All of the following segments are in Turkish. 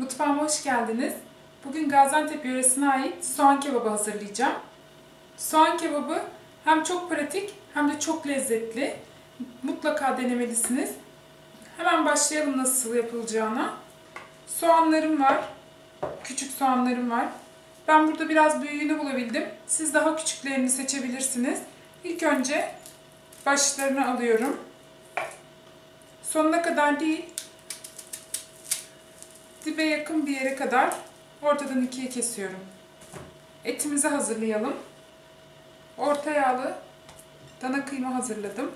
Mutfağıma hoş geldiniz. Bugün Gaziantep yöresine ait soğan kebabı hazırlayacağım. Soğan kebabı hem çok pratik hem de çok lezzetli. Mutlaka denemelisiniz. Hemen başlayalım nasıl yapılacağına. Soğanlarım var. Küçük soğanlarım var. Ben burada biraz büyüğünü bulabildim. Siz daha küçüklerini seçebilirsiniz. İlk önce başlarını alıyorum. Sonuna kadar değil, yakın bir yere kadar ortadan ikiye kesiyorum. Etimizi hazırlayalım. Orta yağlı dana kıyma hazırladım.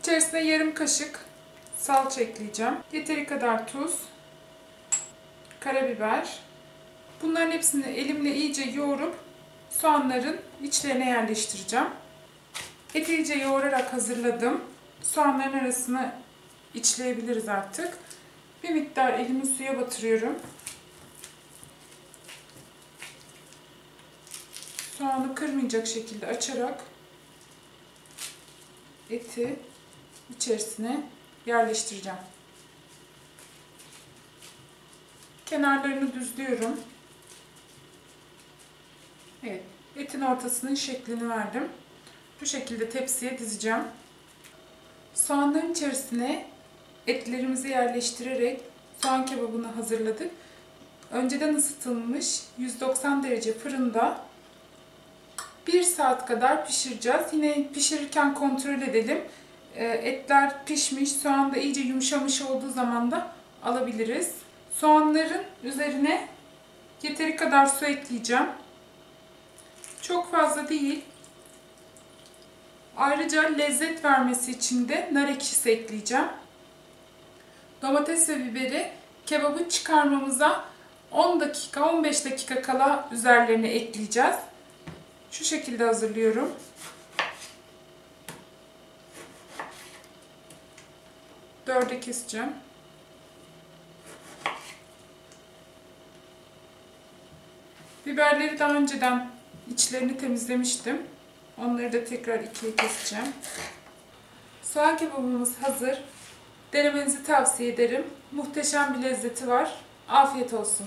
İçerisine yarım kaşık salça ekleyeceğim. Yeteri kadar tuz, karabiber. Bunların hepsini elimle iyice yoğurup soğanların içlerine yerleştireceğim. Eti iyice yoğurarak hazırladım. Soğanların arasına içleyebiliriz artık. Bir miktar elimi suya batırıyorum. Soğanı kırmayacak şekilde açarak eti içerisine yerleştireceğim. Kenarlarını düzlüyorum. Evet, etin ortasının şeklini verdim. Bu şekilde tepsiye dizeceğim. Soğanların içerisine etlerimizi yerleştirerek soğan kebabını hazırladık. Önceden ısıtılmış 190 derece fırında 1 saat kadar pişireceğiz. Yine pişirirken kontrol edelim. Etler pişmiş, soğan da iyice yumuşamış olduğu zaman da alabiliriz. Soğanların üzerine yeteri kadar su ekleyeceğim. Çok fazla değil. Ayrıca lezzet vermesi için de nar ekşisi ekleyeceğim. Domates ve biberi kebabı çıkarmamıza 10 dakika 15 dakika kala üzerlerine ekleyeceğiz. Şu şekilde hazırlıyorum. Dörde keseceğim. Biberleri daha önceden içlerini temizlemiştim. Onları da tekrar ikiye keseceğim. Soğan kebabımız hazır. Denemenizi tavsiye ederim. Muhteşem bir lezzeti var. Afiyet olsun.